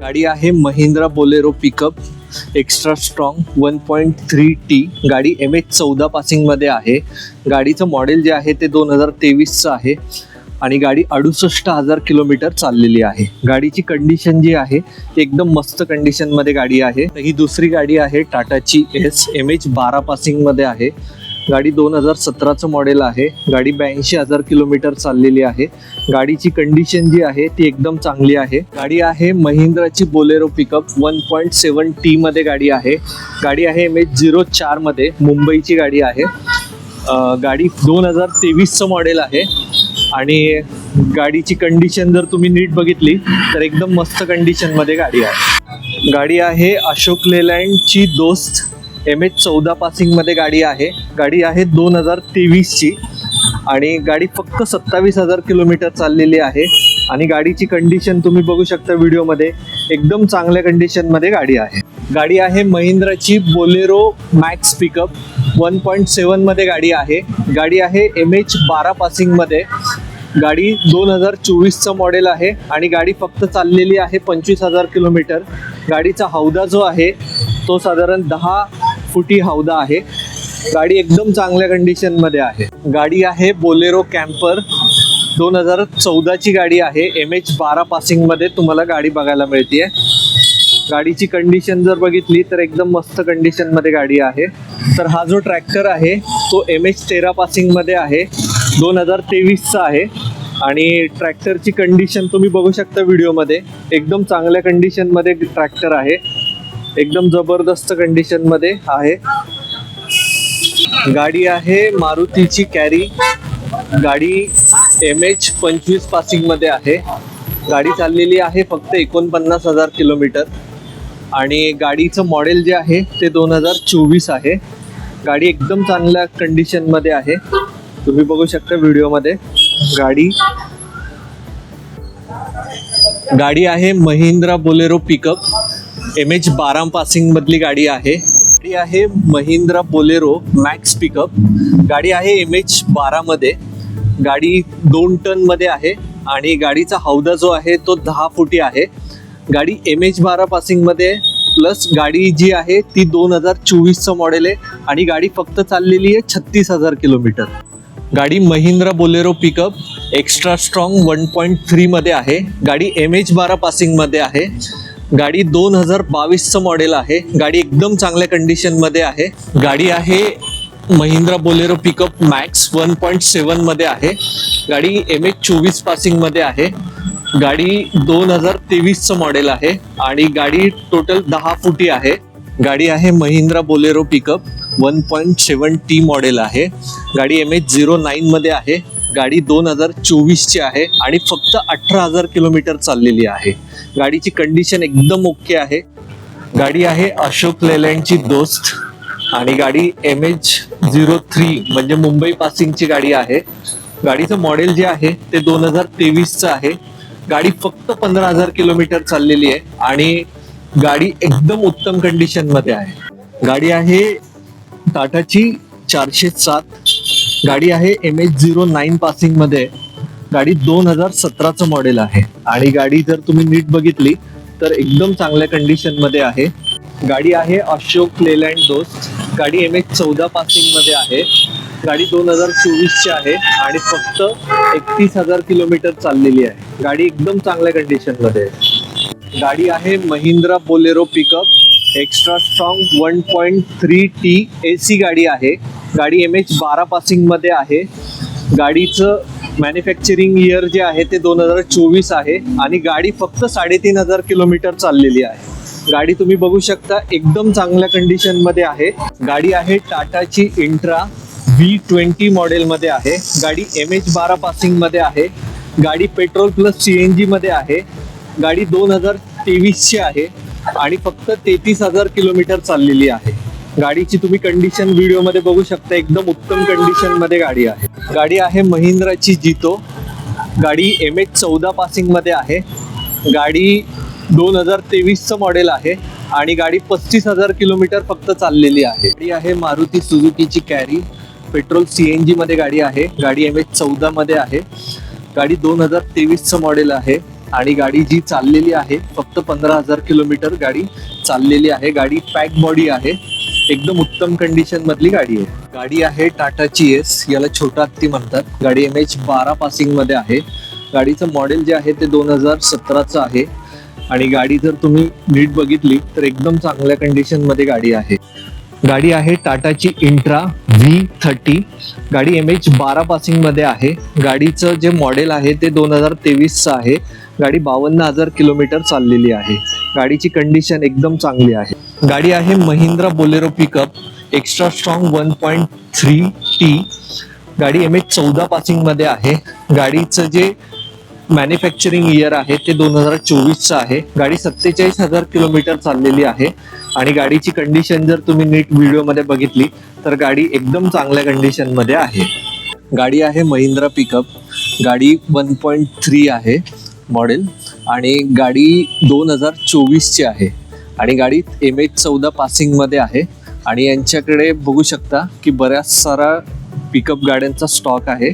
गाडी आहे Mahindra Bolero pickup extra strong one point three T गाडी एम एच चौदा पासिंगमध्ये आहे. गाडीचं मॉडेल जे आहे ते दोन हजार तेवीसचं आहे. आणि गाडी अडुसष्ट हजार किलोमीटर चाललेली आहे. गाडीची कंडिशन जी आहे ती एकदम मस्त कंडिशनमध्ये गाडी आहे. ही दुसरी गाडी आहे टाटाची एस एम एच बारा पासिंगमध्ये आहे. गाडी दोन हजार सतराचं मॉडेल आहे. गाडी ब्याऐंशी हजार किलोमीटर चाललेली आहे. गाडीची कंडिशन जी आहे ती एकदम चांगली आहे. गाडी आहे महिंद्राची Bolero pickup one point seven T मध्ये गाडी आहे. गाडी आहे एम एच झिरो चारमध्ये मुंबईची गाडी आहे. गाडी दोन हजार तेवीसचं मॉडेल आहे. आणि गाडीची कंडिशन जर तुम्ही नीट बघितली तर एकदम मस्त कंडिशनमध्ये गाडी आहे. गाडी आहे अशोक लेलँडची दोस्त. एम एच चौदा पासिंगमध्ये गाडी आहे. गाडी आहे दोन हजार तेवीसची आणि गाडी फक्त सत्तावीस हजार किलोमीटर चाललेली आहे. आणि गाडीची कंडिशन तुम्ही बघू शकता व्हिडिओमध्ये. एकदम चांगल्या कंडिशनमध्ये गाडी आहे. गाडी आहे महिंद्राची Bolero Max pickup. One point सेवनमध्ये गाडी आहे. गाडी आहे एम एच बारा पासिंगमध्ये गाडी दोन हजार चोवीसचं मॉडेल आहे. आणि गाडी फक्त चाललेली आहे पंचवीस हजार किलोमीटर. गाडीचा हौदा जो आहे तो साधारण दहा फुटी हौदा आहे. गाडी एकदम चांगल्या कंडिशनमध्ये आहे. गाडी आहे बोलेरो कॅम्पर दोन हजार चौदाची गाडी आहे. एम एच बारा पासिंगमध्ये तुम्हाला गाडी बघायला मिळते गाडीची कंडिशन जर बघितली तर एकदम मस्त कंडिशनमध्ये गाडी आहे. तर हा जो ट्रॅक्टर आहे तो एम एच तेरा पासिंगमध्ये आहे. दोन हजार तेवीसचा आहे. आणि ट्रॅक्टरची कंडिशन तुम्ही बघू शकता व्हिडिओमध्ये एकदम चांगल्या कंडिशनमध्ये ट्रॅक्टर आहे. एकदम जबरदस्त कंडिशनमध्ये आहे. गाडी आहे मारुतीची कॅरी गाडी एम एच पंचवीस पासिंगमध्ये आहे. गाडी चाललेली आहे फक्त एकोणपन्नास हजार किलोमीटर. आणि गाडीचं मॉडेल जे आहे ते दोन हजार चोवीस आहे. गाडी एकदम चांगल्या कंडिशनमध्ये आहे. तुम्ही बघू शकता व्हिडिओमध्ये गाडी गाडी आहे Mahindra Bolero pickup M H बारा पासिंग मधली गाडी आहे. गाडी आहे महिंद्रा बोलेरो मॅक्स पिकअप. गाडी आहे एम एच बारामध्ये गाडी दोन टनमध्ये आहे आणि गाडीचा हौदा जो आहे तो दहा फुटी आहे. गाडी एम एच बारा पासिंगमध्ये प्लस गाडी जी आहे ती दोन हजार चोवीसचं मॉडेल आहे आणि गाडी फक्त चाललेली आहे छत्तीस हजार किलोमीटर. गाडी Mahindra Bolero pickup extra strong one point थ्रीमध्ये आहे. गाडी एम एच बारा पासिंगमध्ये आहे. गाडी दोन हजार बावीसचं मॉडेल आहे. गाडी एकदम चांगल्या कंडिशनमध्ये आहे. गाडी आहे Mahindra Bolero pickup Max one point सेवनमध्ये आहे. गाडी एम एच चोवीस पासिंगमध्ये आहे. गाडी दोन हजार तेवीसचं मॉडेल आहे. आणि गाडी टोटल दहा फुटी आहे. गाडी आहे Mahindra Bolero pickup one point seven T model आहे. गाडी एम एच झिरो नाईनमध्ये आहे. गाडी दोन हजार चोवीसची आहे आणि फक्त अठरा हजार किलोमीटर चाललेली आहे. गाडीची कंडिशन एकदम ओके आहे. गाडी आहे अशोक लेलँडची दोस्त आणि गाडी एम एच झिरो थ्री म्हणजे मुंबई पासिंगची गाडी आहे. गाडीचं मॉडेल जे आहे ते दोन हजार तेवीसचं आहे. गाडी फक्त पंधरा हजार किलोमीटर चाललेली आहे आणि गाडी एकदम उत्तम कंडिशनमध्ये आहे. गाडी आहे टाटाची चारशे सात. गाडी आहे एम एच झिरो नाईन पासिंगमध्ये. गाडी दोन हजार सतराचं मॉडेल आहे. आणि गाडी जर तुम्ही नीट बघितली तर एकदम चांगल्या कंडिशनमध्ये आहे. गाडी आहे अशोक लेलँड दोस्त. गाडी एम एच चौदा पासिंगमध्ये आहे. गाडी दोन हजार चोवीसची आहे आणि फक्त एकतीस हजार किलोमीटर चाललेली आहे. गाडी एकदम चांगल्या कंडिशनमध्ये आहे. गाडी आहे Mahindra Bolero pickup extra strong one point three T A C गाडी आहे. गाडी एम एच बारा पासिंगमध्ये आहे. गाडीचं मॅन्युफॅक्चरिंग इयर जे आहे ते दोन हजार चोवीस आहे आणि गाडी फक्त साडेतीन हजार किलोमीटर चाललेली आहे. गाडी तुम्ही बघू शकता एकदम चांगल्या कंडिशनमध्ये आहे. गाडी आहे टाटाची इंट्रा व्ही ट्वेंटी मॉडेलमध्ये आहे. गाडी एम एच बारा पासिंगमध्ये आहे. गाडी पेट्रोल प्लस सी एन जीमध्ये आहे. गाडी दोन हजार तेवीसची आहे. आणि फक्त तेहतीस हजार किलोमीटर चाललेली आहे. गाडीची तुम्ही कंडिशन व्हिडिओमध्ये बघू शकता एकदम उत्तम कंडिशनमध्ये गाडी आहे. गाडी आहे महिंद्राची जितो. गाडी एम एच चौदा पासिंगमध्ये आहे. गाडी दोन हजार तेवीसचं मॉडेल आहे आणि गाडी पस्तीस हजार किलोमीटर फक्त चाललेली आहे. गाडी आहे मारुती सुझुकीची कॅरी पेट्रोल सी एन जीमध्ये गाडी आहे. गाडी एम एच चौदामध्ये आहे. गाडी दोन हजार तेवीसचं मॉडेल आहे. आणि गाडी जी चाललेली आहे फक्त पंधरा हजार किलोमीटर गाडी चाललेली आहे. गाडी पॅक बॉडी आहे. एकदम उत्तम कंडिशन मधली गाडी आहे. गाडी आहे टाटाची एस याला छोटा हत्ती म्हणतात. गाडी एम एच बारा पासिंगमध्ये आहे. गाडीचं मॉडेल जे आहे ते दोन हजार सतराचं आहे. आणि गाडी जर तुम्ही नीट बघितली तर एकदम चांगल्या कंडिशनमध्ये गाडी आहे. गाडी आहे टाटाची इंट्रा व्ही थर्टी गाडी एम एच बारा पासिंगमध्ये आहे. गाडीचं जे मॉडेल आहे ते दोन हजार तेवीसचं आहे. गाडी बावन्न हजार किलोमीटर चाललेली आहे. गाडीची कंडिशन एकदम चांगली आहे. गाडी आहे Mahindra Bolero pickup extra strong one point three T गाडी एम एच चौदा पासिंगमध्ये आहे. गाडीचं जे मॅन्युफॅक्चरिंग इयर आहे ते दोन हजार चोवीसचं आहे. गाडी सत्तेचाळीस हजार किलोमीटर चाललेली आहे. आणि गाडीची कंडिशन जर तुम्ही नीट व्हिडिओमध्ये बघितली तर गाडी एकदम चांगल्या कंडिशनमध्ये आहे. गाडी आहे महिंद्रा पिकअप गाडी वन पॉईंट थ्री आहे. मॉडेल आणि गाडी दोन हजार चोवीसची आहे. आणि गाडी एम एच चौदा पासिंगमध्ये आहे. आणि यांच्याकडे बघू शकता की बऱ्याच सारा पिकअप गाड्यांचा स्टॉक आहे.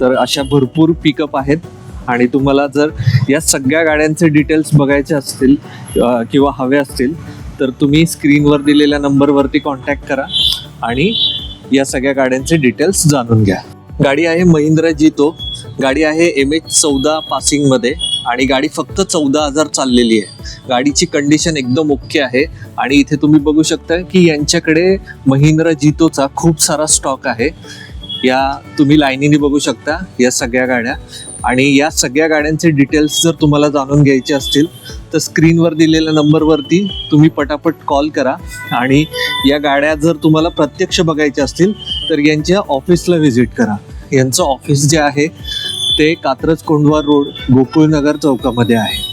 तर अशा भरपूर पिकअप आहेत. आणि तुम्हाला जर या सगळ्या गाड्यांचे डिटेल्स बघायचे असतील किंवा हवे असतील तर तुम्ही स्क्रीनवर दिलेल्या नंबरवरती कॉन्टॅक्ट करा. आणि या सगळ्या गाड्यांचे डिटेल्स जाणून घ्या. गाडी आहे महिंद्रा जितो गाडी आहे एम एच चौदा पासिंगमध्ये आणि गाडी फक्त चौदा हजार चाललेली आहे. गाडीची कंडिशन एकदम ओके आहे. आणि इथे तुम्ही बघू शकता की यांच्याकडे महिंद्रा जितोचा खूप सारा स्टॉक आहे. या तुम्ही लाईनीने बघू शकता या सगळ्या गाड्या. आणि या सगळ्या गाड्यांचे डिटेल्स जर तुम्हाला जाणून घ्यायचे असतील तर स्क्रीनवर दिलेल्या नंबरवरती तुम्ही पटापट कॉल करा. आणि या गाड्या जर तुम्हाला प्रत्यक्ष बघायच्या असतील तर यांच्या ऑफिसला व्हिजिट करा. यांचं ऑफिस जे आहे ते कात्रज कोंडवा रोड गोकुळनगर चौकामध्ये आहे.